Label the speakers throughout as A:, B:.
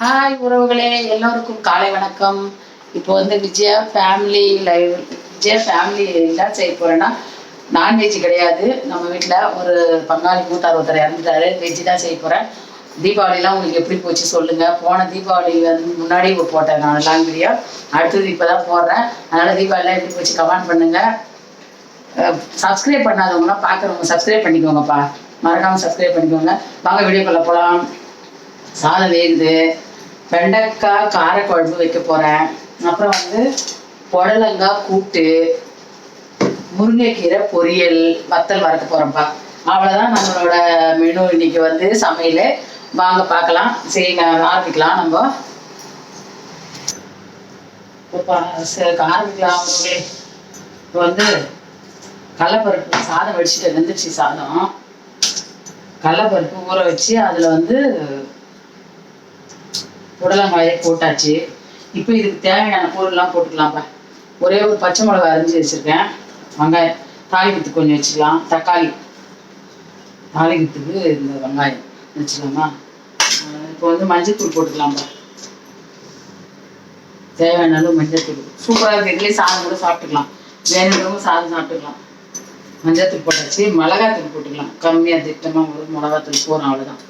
A: Hi உறவுகளே. எல்லோருக்கும் காலை வணக்கம். இப்போ வந்து Vijaya family live Vijaya family என்ன செய்ய போகிறேன்னா நான்வெஜ் கிடையாது. நம்ம வீட்டில் ஒரு பங்காளி மூத்தார் ஒருத்தர் இறந்துட்டாரு. வெஜ் தான் செய்ய போகிறேன் தீபாவளிலாம் உங்களுக்கு எப்படி போச்சு சொல்லுங்கள் போன தீபாவளி வந்து முன்னாடி போட்டேன் நான் லாங் வீடியோ அடுத்தது இப்போ தான் போடுறேன். அதனால் தீபாவளிலாம் எப்படி போச்சு கமெண்ட் பண்ணுங்கள் சப்ஸ்கிரைப் பண்ணாதவங்களாம் பார்க்குறவங்க சப்ஸ்கிரைப் பண்ணிக்கோங்கப்பா. மறக்காமல் சப்ஸ்கிரைப் பண்ணிக்கோங்க. வாங்க வீடியோக்குள்ள போகலாம் சாதம் வேகுது. வெண்டைக்காய் காரக்குழம்பு வைக்க போகிறேன் அப்புறம் வந்து புடலங்காய் கூட்டு முருங்கைக்கீரை பொரியல் வத்தல் வரத்து போகிறோம்ப்பா அவ்வளோதான் நம்மளோட மெனு இன்னைக்கு வந்து சமையல். வாங்க பார்க்கலாம். சரி ஆரம்பிக்கலாம். நம்ம ஆரம்பிக்கலாம். இப்போ வந்து கடலப்பருப்பு சாதம் வடிச்சுட்டு வெந்துச்சு சாதம். கடலப்பருப்பு ஊற வச்சு அதில் வந்து புடலங்காயை போட்டாச்சு. இப்போ இதுக்கு தேவையான பொருள்லாம் போட்டுக்கலாம்ப்பா. ஒரே ஒரு பச்சை மிளகாய் அரிஞ்சு வச்சுருக்கேன். வெங்காயம் தாளிக்கிறதுக்கு கொஞ்சம் வச்சுக்கலாம். தக்காளி. தாளிக்கிறதுக்கு இந்த வெங்காயம் வச்சுக்கலாமா? இப்போ வந்து மஞ்சத்தூள் போட்டுக்கலாம்ப்பா. தேவையான அளவு மஞ்சள்தூள் சூப்பராக இருக்குது இதுலேயே சாதம் கூட சாப்பிட்டுக்கலாம். வேணுங்கிறவங்க சாதம் சாப்பிட்டுக்கலாம். மஞ்சள்தூள் போட்டாச்சு. மிளகாத்தூள் போட்டுக்கலாம். கம்மியாக திட்டமாக ஒரு மிளகாத்தூள் போகிறோம் அவ்வளோதான்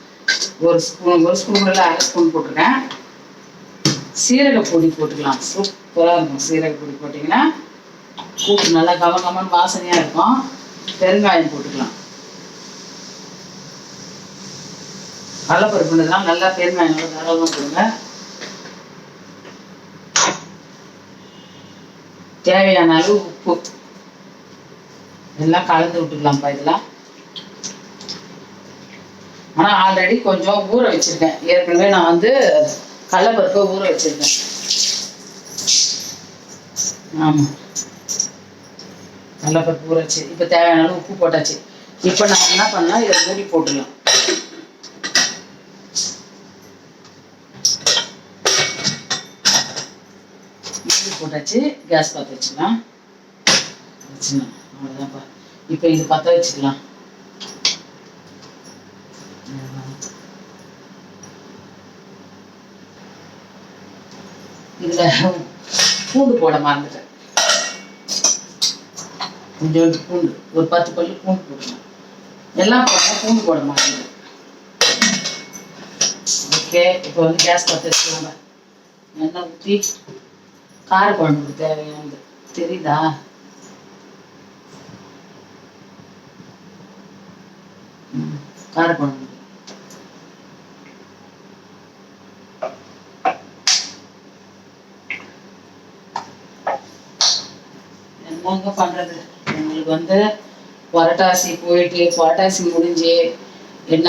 A: ஒரு ஸ்பூன் ஒரு ஸ்பூன்ல அரை ஸ்பூன் போட்டிருக்கேன். சீரக பொடி போட்டுக்கலாம். சூப்பராக இருக்கும். சீரக பொடி போட்டிங்கன்னா கூட்டு நல்லா கம கமன் வாசனையாக இருக்கும். பெருங்காயம் போட்டுக்கலாம். கடலப்பருப்புன்றதுலாம் நல்லா பெருங்காயம் நல்லா தாராளமாக போடுங்க. தேவையான அளவு உப்பு. எல்லாம் கலந்து விட்டுக்கலாம்ப்பா இதெல்லாம். ஆனால் ஆல்ரெடி கொஞ்சம் ஊற வச்சுருக்கேன். ஏற்கனவே நான் வந்து கடலப்பருப்பை ஊற வச்சிருக்கேன். ஆமாம் கடலப்பருப்பு ஊற வச்சு இப்போ தேவையான அளவு உப்பு போட்டாச்சு. இப்போ நான் என்ன பண்ணால் இதை மூடி போட்டுடலாம். மூடி போட்டாச்சு கேஸ் பற்ற வச்சுக்கலாம். வச்சுக்கலாம். அவ்வளோதான்ப்பா இப்போ இது பற்ற வச்சுக்கலாம். இந்த பூண்டு போட மறந்துட்டேன். கொஞ்சோண்டு பூண்டு ஒரு பத்து பல்லு பூண்டு போடணும். எல்லாம் போட்டேன் பூண்டு போட மறந்துட்டேன். ஓகே இப்போ வந்து கேஸ் பற்ற வச்சுக்கோங்க எண்ணெய் ஊற்றி காரக்குழம்புக்கு தேவையானது. தெரியுதா? கார குழம்பு. என்னங்க பண்றது. எங்களுக்கு வந்து புரட்டாசி போயிட்டு புரட்டாசி முடிஞ்சு என்ன?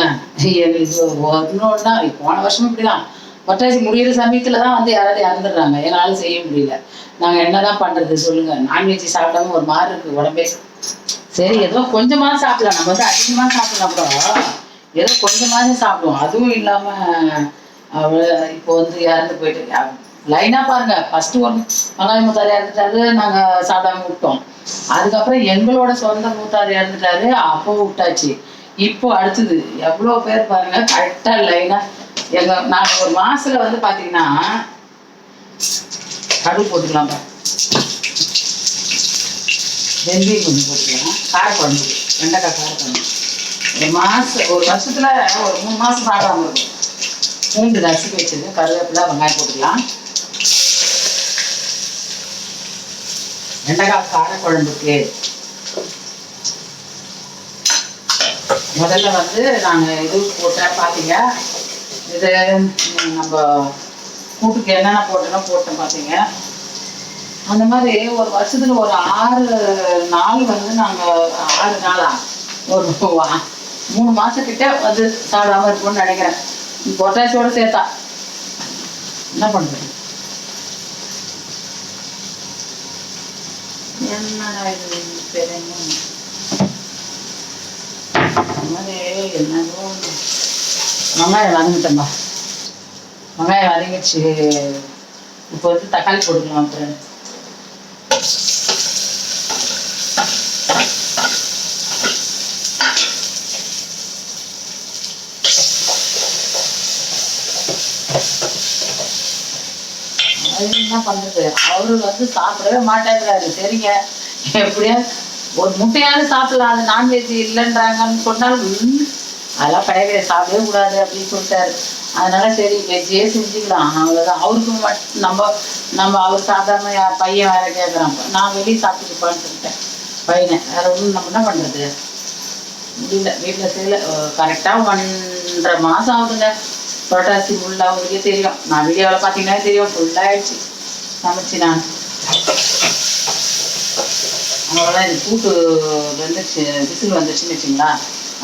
A: எங்களுக்கு ஒன்னொன்னா போன வருஷமும் இப்படிதான். புரட்டாசி முடியிற சமயத்துல தான் வந்து யாராவது இறந்துடுறாங்க. என்னால் செய்ய முடியல. நாங்க என்னதான் பண்றது சொல்லுங்க. நான்வெஜ் சாப்பிடாம ஒரு மாதிரி இருக்கு உடம்பே. சரி ஏதோ கொஞ்சமா சாப்பிடலாம். நம்ம வந்து அதிகமா சாப்பிடலாம் அப்புறம் ஏதோ கொஞ்சமாவது சாப்பிடுவோம். அதுவும் இல்லாம அவ்வளோ இப்போ வந்து இறந்து போயிட்டு லைனா பாருங்க. ஃபர்ஸ்ட் ஒரு மங்காளி மூத்தார் இறந்துட்டாரு. நாங்க சாப்பிடாம விட்டோம் அதுக்கப்புறம் எங்களோட சொந்த மூத்தார் இறந்துட்டாரு. அப்போ விட்டாச்சு. இப்போ அடுத்தது எவ்வளோ பேர் பாருங்க கரெக்டா லைனா எங்க நாங்க ஒரு மாசத்துல வந்து பாத்தீங்கன்னா கடுகு போட்டுக்கலாம் பாரு. வெந்தயம் கொஞ்சம் போட்டுக்கலாம். காரக்குழம்பு வெண்டைக்காய் காரக்குழம்பு ஒரு மாசம் ஒரு வருஷத்துல ஒரு மூணு மாசம் சாப்பிடாம இருக்கும் பூண்டு நசுக்கி வச்சது கருவேப்பிலை வெங்காயம் போட்டுக்கலாம். வெண்டைக்காய் காரக்குழம்புக்கு முதல்ல வந்து நாங்கள் இது போட்டேன் பார்த்தீங்க இது நம்ம கூட்டுக்கு என்னென்ன போட்டோன்னா போட்டோம் பார்த்தீங்க அந்த மாதிரி ஒரு வருஷத்துல ஒரு ஆறு நாள் வந்து நாங்கள் ஆறு நாளா ஒரு வா- மூணு மாசம் கிட்ட வந்து சாப்பிடாம இருக்கும்னு நினைக்கிறேன் பொட்டாசியோட சேர்த்தா என்ன பண்றது என்னடா இது பெரிய அந்த வெங்காயம் வதங்கிட்டேன்பா வெங்காயம் வதங்கிச்சு இப்போ வந்து தக்காளி போட்டுக்கலாம் அப்புறம் தான் என்ன பண்றது அவரு வந்து சாப்பிடவே மாட்டேங்கிறாரு. சரிங்க. எப்படியா? ஒரு முட்டையாவது சாப்பிடலாம். அது நான்வெஜ் இல்லைன்றாங்கன்னு சொன்னால் அதெல்லாம் கிடையவே சாப்பிடவே கூடாது அப்படின்னு சொல்லிட்டாரு. அதனால சரி வெஜ்ஜே செஞ்சுக்கலாம். அவ்வளோதான் அவருக்கு மட்டும் நம்ம நம்ம அவர் சாதாரண பையன் வேற கேட்குறான் நான் வெளியே சாப்பிட்டுப்பான்னு சொல்லிட்டேன். பையனை. வேற ஒன்றும் நம்ம என்ன பண்ணுறது முடியல. வீட்டில் செய்யல. கரெக்டாக ஒன்றரை மாதம் ஆகுதுங்க. புரட்டாசி ஃபுல்லாக உங்களுக்கே தெரியும். நான் வீடியோவில் பார்த்தீங்கன்னா தெரியும். ஃபுல்லாக ஆயிடுச்சு. சமைச்சு நான். அவ்வளோதான் இது கூட்டு வந்துச்சு விசில் வந்துச்சுன்னு வச்சுங்களா?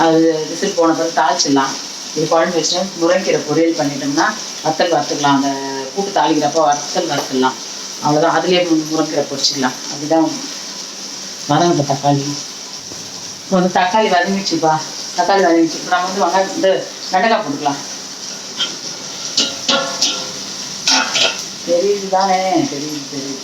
A: அது விசில் போன பிறகு தாளிச்சிடலாம். இது குழம்பு வச்சுட்டு முருங்கைக்கீரை பொரியல் பண்ணிட்டோம்னா வத்தல் வறுத்துக்கலாம். அந்த கூட்டு தாளிக்கிறப்போ வத்தல் வறுத்துடலாம். அவ்வளோதான் அதுலேயே முருங்கைக்கீரை பொரிச்சிடலாம். அதுதான் வதங்கிட்ட தக்காளி. இப்போ வந்து தக்காளி வதங்கிச்சுப்பா தக்காளி வதங்கிச்சு இப்போ நம்ம வந்து வெங்காயம் வந்து வெண்டைக்காய் போட்டுக்கலாம். தெரியுது தானே தெரியுது தெரியுது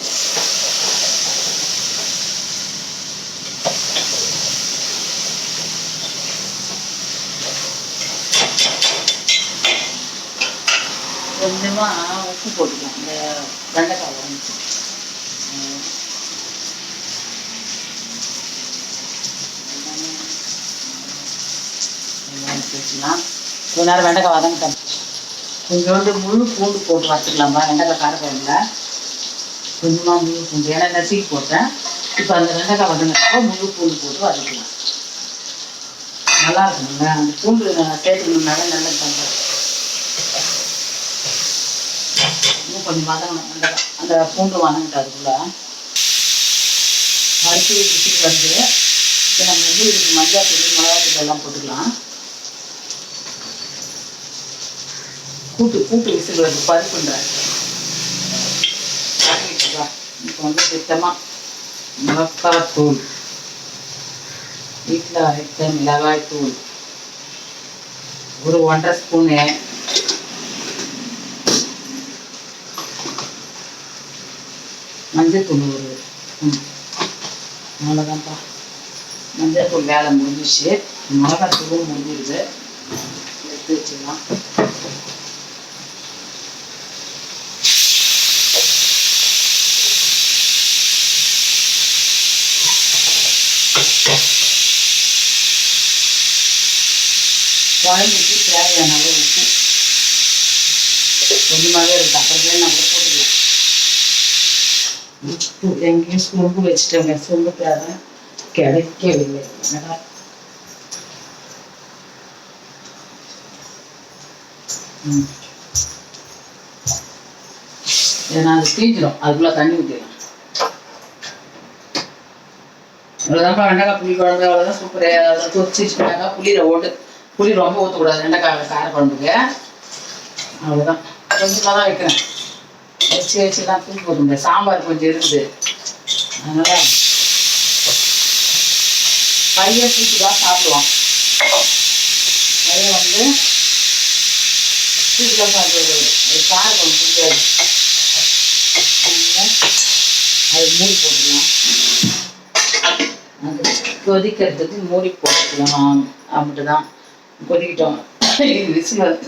A: கொஞ்சமா உப்பு போட்டுக்கலாம் இந்த வெண்டைக்காய் வதங்கிச்சு வச்சுக்கலாம் கொஞ்ச நேரம் வெண்டைக்காய் வதங்கிட்டோம் கொஞ்சோண்டு முழு பூண்டு போட்டு வச்சுக்கலாமா வெண்டைக்காய் காரக்குழம்புல கொஞ்சமாக முழு பூண்டு. ஏன்னா நசுக்கி போட்டேன். இப்போ அந்த வெண்டைக்காய் வதங்கிறப்போ முழு பூண்டு போட்டு வதக்கலாம். நல்லா இருக்குங்க அந்த பூண்டு நான் சேர்த்துக்கணுன்னால பண்ணுறேன் இன்னும் கொஞ்சம் வதங்கணும். அந்த அந்த பூண்டு வதங்கிட்டு அதுக்குள்ள. அரிசி வந்து இப்போ நம்ம வந்து இதுக்கு மஞ்சள் தூள் மிளகாத்தூள் எல்லாம் போட்டுக்கலாம். கூட்டு கூட்டு விசுகளுக்கு வருது பருப்புன்றேன் இப்போ வந்து சுத்தமாக மிளகாத்தூள் வீட்டில் அரைத்த மிளகாய் தூள் ஒரு ஒன்றரை ஸ்பூனு மஞ்சத்தூள் ஒரு ம் அவ்வளோதான்ப்பா மஞ்சள் தூள் வேலை முடிஞ்சிச்சு மிளகாத்தூளும் முடிஞ்சிருது. எடுத்து வச்சுக்கலாம் குழம்புக்கு தேவையான அளவு உப்பு. கொஞ்சமாகவே இருக்கு. அப்புறமே நம்ம போட்டுக்கலாம். உப்பு எங்கேயும் சொம்பு வச்சுட்டோங்க. சொம்பு தேவை கிடைக்கவில்லை என்னடா ஏன்னா அது தீஞ்சிடும் அதுக்குள்ள தண்ணி ஊற்றிடலாம் அவ்வளோதான்ப்பா வெண்டைக்காய் புளி குழம்பு அவ்வளோதான் சூப்பர். அதை கொதிச்சிச்சுனாக்கா புளியில் ஓட்டு புளி ரொம்ப ஊற்றக்கூடாது வெண்டைக்காய் கார குழம்புக்கு அவ்வளோதான் கொஞ்சமாக தான் வைக்கிறேன். வச்சு வச்சுலாம் தான் தூக்கி போட முடியாது சாம்பார் கொஞ்சம் இருக்குது. அதனால் பையன் தூக்கி தான் சாப்பிடுவான் பையன் வந்து தூக்கி தான் சாப்பிடுவாரு அது கார குழம்பு பிடிக்காது. அது மூடி போட்டுக்கலாம். அது கொதிக்கிறதுக்கு மூடி போட்டுக்கலாம். அப்படிதான். தான் கொதிக்கிட்டோம் விசில் வந்து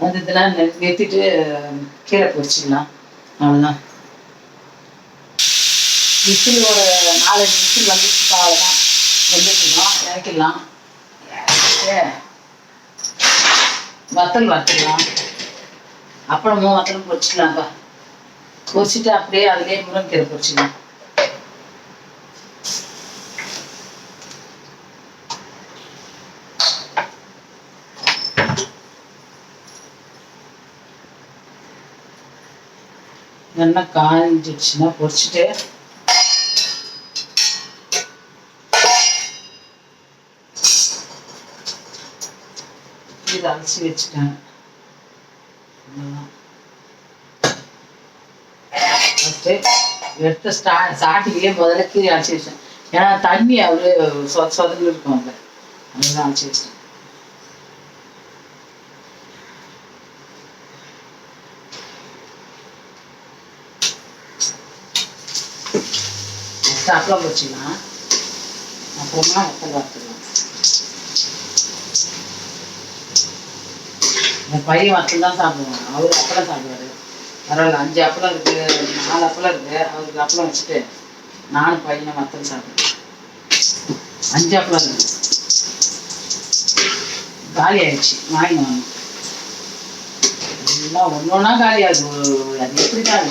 A: வந்ததுன்னா நிறுத்திட்டு கீரை பொறிச்சிக்கலாம் அவ்வளோதான் விசில் ஒரு நாலஞ்சு விசில் வந்துச்சு அவ்வளோதான் வெந்துட்டுலாம் இறக்கிடலாம். வத்தல் வறுத்துக்கலாம். அப்புறமும் வத்தலும் பொறிச்சிக்கலாம்ப்பா பொரிச்சிட்டு அப்படியே அதுலேயே முருங்கைக்கீரை பொறிச்சிக்கலாம் நல்லா காஞ்சிடுச்சுன்னா பொரிச்சிட்டு இதை அலசி வச்சுட்டேன். ஃபஸ்ட்டு எடுத்து ஸ்டா ஸ்டார்டிங்லேயே முதல்ல கீரை அலசி வச்சேன். ஏன்னா தண்ணி அவரு சொத சொதன்னு இருக்கும் அதில். அதெல்லாம் அலசி வச்சிட்டேன். ஃபஸ்ட்டு போச்சுன்னா அப்புறமா வத்தல் வறுத்துக்கலாம் என் பையன் வத்தல் தான் சாப்பிடுவான். அவர் அப்பளம் சாப்பிடுவாரு. பரவாயில்ல அஞ்சு அப்பளம் இருக்கு நாலு அப்பளம் இருக்கு அவருக்கு அப்பளம் வச்சுட்டு நானும் பையனை வத்தல் சாப்பிடுவேன் அஞ்சு அப்பளம் இருக்கு. காலி ஆயிடுச்சு. வாங்கி வாங்க. எல்லாம் ஒன்று ஒன்றா காலி ஆகுது. அது எப்படி தான்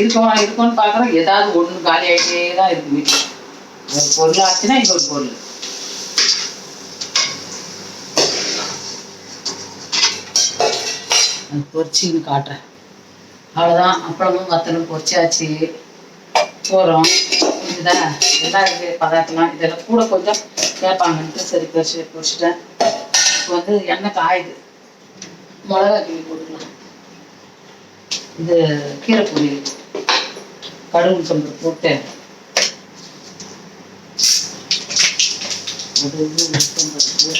A: இருக்கோம் இருக்கும்னு பார்க்குறோம் ஏதாவது ஒன்று காலி ஆகிட்டே தான் இருக்கு வீட்டில். ஒரு பொருள் ஆச்சுன்னா இன்னொரு பொருள். அது பொரிச்சின்னு காட்டுறேன். அவ்வளோதான் அப்புறமும் வத்தலும் பொறிச்சாச்சு. போகிறோம் இதுதான் எல்லாம் இருக்குது பதார்த்தம்லாம் இதெல்லாம் கூட கொஞ்சம் கேட்பாங்கன்ட்டு சரி பொறிச்சு பொரிச்சிட்டேன் இப்போ வந்து எண்ணெய் காயுது. மிளகா கிள்ளி போட்டு இது கீரை பொரியல் கடுகு சம்பளம் போட்டு அது இது உளுத்தம் பருப்பு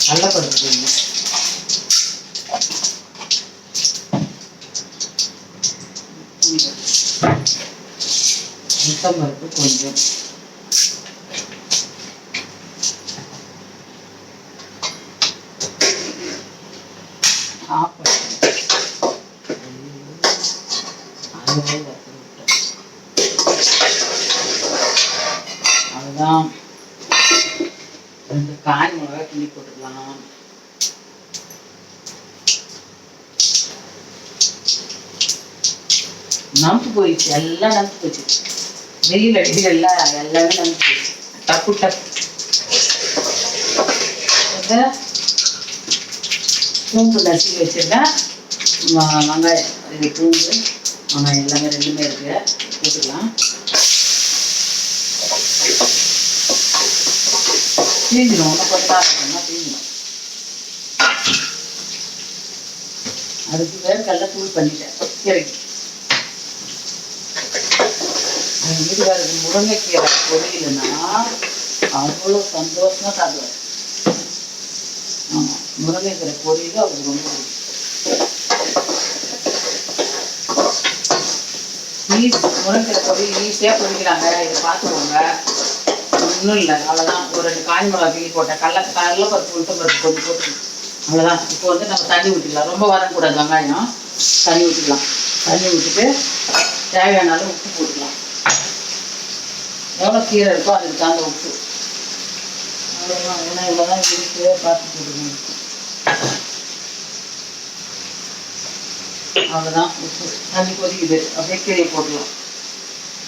A: கடலப்பருப்பு கொஞ்சம் உளுத்தம் பருப்பு கொஞ்சம் ஆப்பம் அதுவே வறுத்து விட்டேன். அவ்வளோதான் ரெண்டு காய் மிளகா கிள்ளி போட்டுக்கலாம் நம்பு போயிடுச்சு எல்லாம் நம்பு போயிடுச்சு. வெயில் அடிக்கல எல்லாம் எல்லாமே நம்பு போயிடுச்சு. டப்பு டப்பு. வந்து பூண்டு நசுக்கி வெங்காயம் இது பூண்டு வெங்காயம் எல்லாமே ரெண்டுமே இருக்கு. போட்டுக்கலாம். தீஞ்சிடும் ஒன்றும் கொஞ்சம் இருக்கணும்னா தீஞ்சிடும் அதுக்கு வேர்க்கடல தூள் பண்ணிட்டேன். கீரைக்கு எங்கள் வீட்டுக்காரருக்கு முருங்கைக்கீரை பொரியலன்னா அவ்வளோ சந்தோஷமாக சாப்பிடுவார். ஆமாம் முருங்கைக்கீரை பொரியல் அவருக்கு ரொம்ப பிடிக்கும். ஈஸ் முருங்கைக்கீரை பொரியல் ஈஸியாக பொரிக்கிறாங்க இதை பார்த்துக்கோங்க. ஒன்றும் இல்லை அவ்வளோதான் ஒரு ரெண்டு காய் மிளகா கிள்ளி போட்டேன். கடல கடல பருப்பு உளுத்த பருப்பு கொஞ்சம் போட்டு அவ்வளோதான் இப்போ வந்து நம்ம தண்ணி ஊற்றிக்கலாம் ரொம்ப வரக்கூடாது வெங்காயம். தண்ணி ஊற்றிக்கலாம் தண்ணி ஊற்றிட்டு தேவையான அளவு உப்பு போட்டுக்கலாம். எவ்வளோ கீரை இருக்கோ அதுக்கு தகுந்த உப்பு. அவ்வளோதான் ஏன்னா இவ்வளோதான் இருக்கு பார்த்து போட்டுக்கணும் அவ்வளோதான் உப்பு. தண்ணி கொதிக்குது அப்படியே கீரையை போட்டுலாம்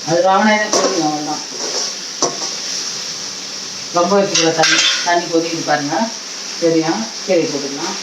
A: அது ராவணாயிரம் கொதிக்கணும் அவ்வளோதான் ரொம்ப வச்சுக்கிற தண்ணி. தண்ணி கொதிக்குது பாருங்க. சரியா? கீரை போட்டுக்கலாம்.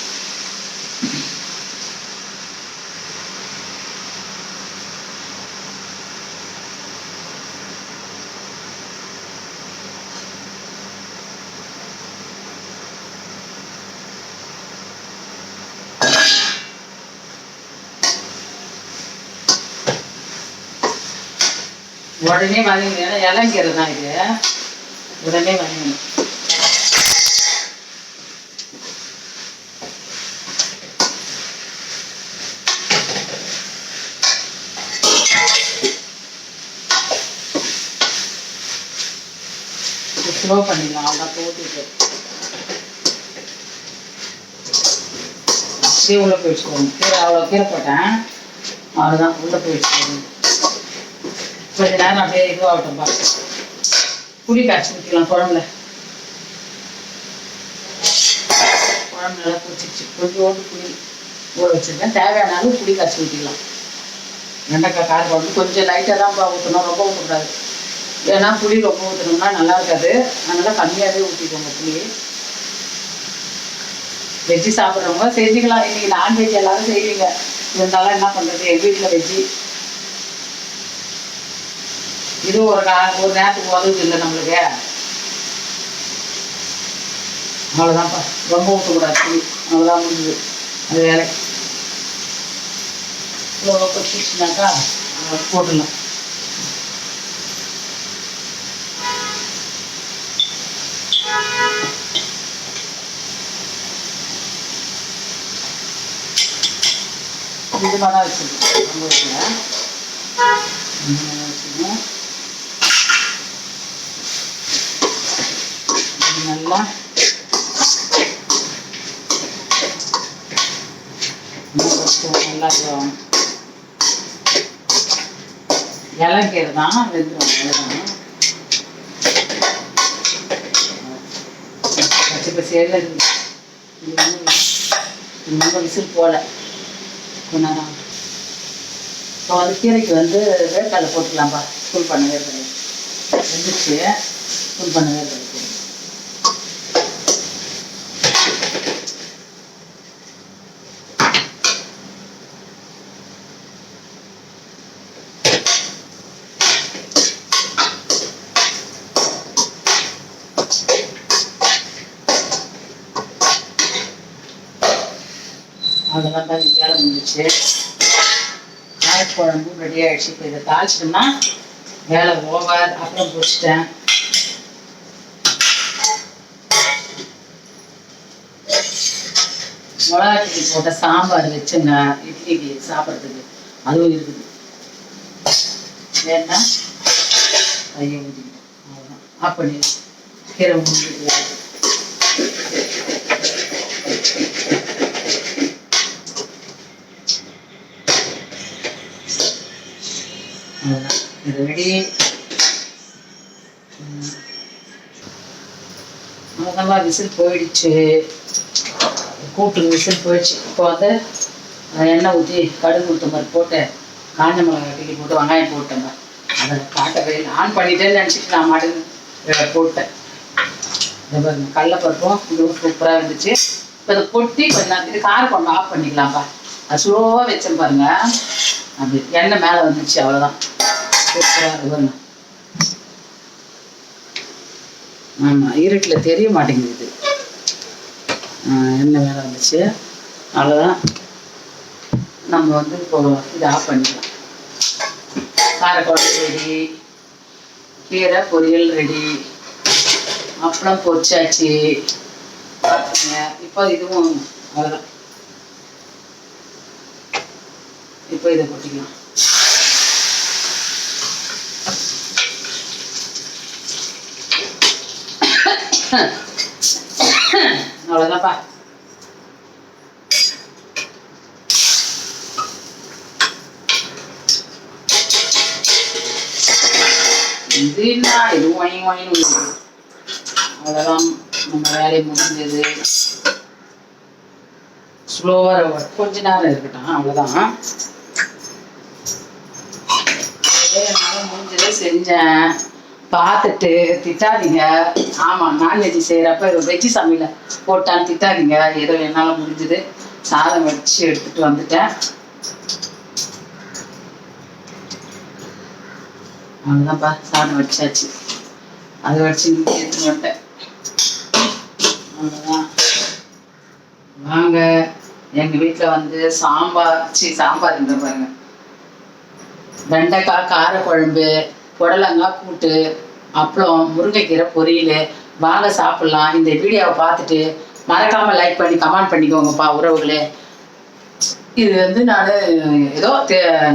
A: உடனே வதங்கணும் ஏன்னா இலங்கீரை தான் இது. உடனே வதங்கணும் ஸ்லோ பண்ணிடலாம். அவ்வளோ போட்டுட்டு. அப்படியே உள்ளே போய் கீரை அவ்வளோ கீரை போட்டேன். அவ்வளோதான் உள்ளே போயிடுச்சு கொஞ்ச நேரம் அப்படியே இதுவாகட்டும் பா புளி காய்ச்சி ஊற்றிக்கலாம் குழம்புல குழம்பு நல்லா குடிச்சிச்சு கொஞ்சோண்டு புளி ஊற வச்சிருக்கேன் தேவையான அளவு புளி காய்ச்சி ஊற்றிக்கலாம் வெண்டைக்காய் கார குழம்பு கொஞ்சம் லைட்டாக தான் பா ஊற்றணும் ரொம்ப ஊற்றக்கூடாது ஏன்னா புளி ரொம்ப ஊற்றணும்னா நல்லா இருக்காது. அதனால கம்மியாகவே ஊற்றிக்கோங்க புளி வெஜ்ஜி சாப்பிட்றவங்க செஞ்சுக்கலாம். இன்னைக்கு நான்வெஜ் எல்லாரும் செய்வீங்க. இருந்தாலும் என்ன பண்ணுறது எங்கள் வீட்டில் வெஜ்ஜி இது ஒரு கா ஒரு நேரத்துக்கு உதவுது இல்லை நம்மளுக்கு. அவ்வளோதான்ப்பா ரொம்ப ஊற்றக்கூடாது புளி. அவ்வளோதான் முடிஞ்சது. அது வேலை. இவ்வளோ கொச்சிச்சுனாக்கா போட்டுடலாம். கொஞ்சமாக தான் வச்சுருக்கேன். ரொம்ப வைக்கல கொஞ்சமாக வச்சுக்கணும் இது நல்லா. நல்லா இதுவாகும் இலங்கீரை தான். வெந்துடும் அவ்வளோதான் பச்சை பச்சையில் ரொம்ப விசில் போல கொஞ்ச நேரம். இப்போ வந்து கீரைக்கு வந்து வேர்க்கடலை போட்டுக்கலாம்ப்பா. ஸ்கூல் பண்ண வேர்க்கடலை வெந்துச்சு ஸ்கூல் பண்ண வேர்க்கடலை போடு. அவ்வளோதான் பாரு, இது காயக்குழம்பும் ரெடி ஆயிடுச்சு. இப்போ இதை தாளிச்சிட்டோம்னா வேலை ஓவர் அப்புறம் பொரிச்சிட்டேன் மிளகா கிட்டி போட்ட சாம்பார் வச்சுங்க. இட்லிக்கு சாப்பிட்றதுக்கு. அதுவும் இருக்குது. வேணா ஐயோ ஊற்றிக்கிட்டேன் அவ்வளோதான் ஆஃப் கீரை முடிஞ்சுட்டு அவ்வளோதான் இது ரெடி. அவ்வளோதான் விசில் போயிடுச்சு. கூட்டு விசில் போயிடுச்சு. இப்போ வந்து எண்ணெய் ஊற்றி கடுகு ஊற்ற மாதிரி போட்டு காஞ்ச மிளகாய் கிள்ளி போட்டு வெங்காயம் போட்டேங்க. அதை காட்டவே இல்லை. ஆன் பண்ணிட்டேன்னு நினச்சிட்டு நான் மாட்டுக்கு போட்டேன். இந்த பாருங்க கடலப்பருப்பும் இதுவும் சூப்பராக இருந்துச்சு. இப்போ இதை கொட்டி கொஞ்சம் நேரத்துக்கு கார குழம்பு ஆஃப் பண்ணிக்கலாம்ப்பா. அது ஸ்லோவாக வச்சேன் பாருங்க. அப்படி எண்ணெய் மேலே வந்துச்சு அவ்வளோதான் சூப்பராக இருக்கு ஆமாம் இருட்டில் தெரிய மாட்டேங்குது என்ன வேலை வந்துச்சு? அவ்வளோதான் நம்ம வந்து இப்போ இதை ஆஃப் பண்ணிக்கலாம். காரக்குழம்பு ரெடி கீரை பொரியல் ரெடி. அப்புறம் பொரிச்சாச்சு. இப்போ இதுவும் அவ்வளோதான் இப்போ இதை கொட்டிக்கலாம் அவ்வளோதான்ப்பா இது என்ன? இது வாங்கி வாங்கி அவ்வளோதான் நம்ம வேலையை முடிஞ்சது. ஸ்லோவாக கொஞ்ச நேரம் இருக்கட்டும். அவ்வளோதான் என்னால் முடிஞ்சதை செஞ்சேன். பார்த்துட்டு திட்டாதீங்க. ஆமாம் நான்வெஜ் செய்கிறப்ப வெஜ்ஜு சமையல போட்டான்னு திட்டாதீங்க. ஏதோ என்னால் முடிஞ்சது. சாதம் வச்சு எடுத்துட்டு வந்துட்டேன். அவ்வளோதான்ப்பா சாதம் வச்சாச்சு. அதை வச்சு இங்கே எடுத்துட்டு வந்துட்டேன் அவ்வளோதான் வாங்க. எங்கள் வீட்டில் வந்து சாம்பார் சி சாம்பார் இருந்த பாருங்க. வெண்டைக்காய் காரக்குழம்பு புடலங்காய் கூட்டு அப்பளம் முருங்கைக்கீரை பொரியல் வாங்க சாப்பிட்லாம். இந்த வீடியோவை பார்த்துட்டு மறக்காம லைக் பண்ணி கமெண்ட் பண்ணிக்கோங்கப்பா உறவுகளே. இது வந்து நான் ஏதோ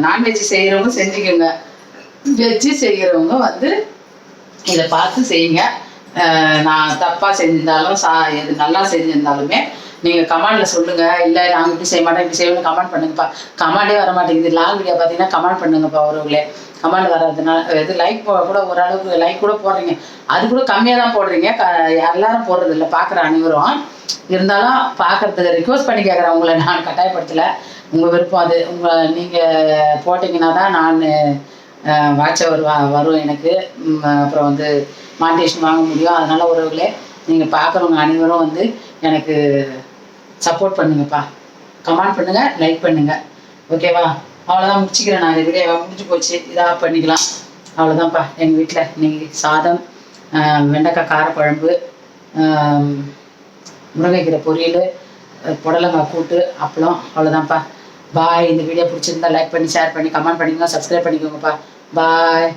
A: நான்வெஜ் செய்கிறவங்க செஞ்சுக்கோங்க. வெஜ்ஜு செய்கிறவங்க வந்து இதை பார்த்து செய்யுங்க. நான் தப்பாக செஞ்சிருந்தாலும் சா எது நல்லா செஞ்சிருந்தாலுமே நீங்கள் கமெண்டில் சொல்லுங்கள் இல்லை நாங்கள் இப்படி செய்ய மாட்டோம் இப்படி செய்யணும்னு கமெண்ட் பண்ணுங்கப்பா. கமெண்டே வர மாட்டேங்குது லாங் வீடியோ பார்த்தீங்கன்னா கமெண்ட் பண்ணுங்கப்பா உறவுகளே கமெண்ட் வராதுனால இது லைக் கூட ஓரளவுக்கு லைக் கூட போடுறீங்க. அது கூட கம்மியாக தான் போடுறீங்க. எல்லாரும் போடுறது இல்லை பார்க்குற அனைவரும். இருந்தாலும் பார்க்கறதுக்கு ரிக்வஸ்ட் பண்ணி கேட்குறேன் உங்களை. நான் கட்டாயப்படுத்தலை. உங்கள் விருப்பம் அது. உங்கள் நீங்கள் போட்டிங்கன்னா தான் நான் வாட்ச் வருவா வரும் எனக்கு. அப்புறம் வந்து மானிட்டேஷன் வாங்க முடியும். அதனால உறவுகளே நீங்கள் பார்க்குறவங்க அனைவரும் வந்து எனக்கு சப்போர்ட் பண்ணுங்கப்பா. கமெண்ட் பண்ணுங்க லைக் பண்ணுங்க. ஓகேவா அவ்வளோதான் முடிச்சுக்கிறேன் நான். இந்த வீடியோ முடிஞ்சு போச்சு. இதாக பண்ணிக்கலாம். அவ்வளோதான்ப்பா எங்கள் வீட்டில் இன்னைக்கு சாதம் வெண்டைக்காய் காரக்குழம்பு முருங்கைக்கீரை பொரியல் புடலங்காய் கூட்டு அப்பளம் அவ்வளோதான்ப்பா பாய் இந்த வீடியோ பிடிச்சிருந்தா லைக் பண்ணி ஷேர் பண்ணி கமெண்ட் பண்ணிக்கோங்க சப்ஸ்கிரைப் பண்ணிக்கோங்கப்பா. பாய்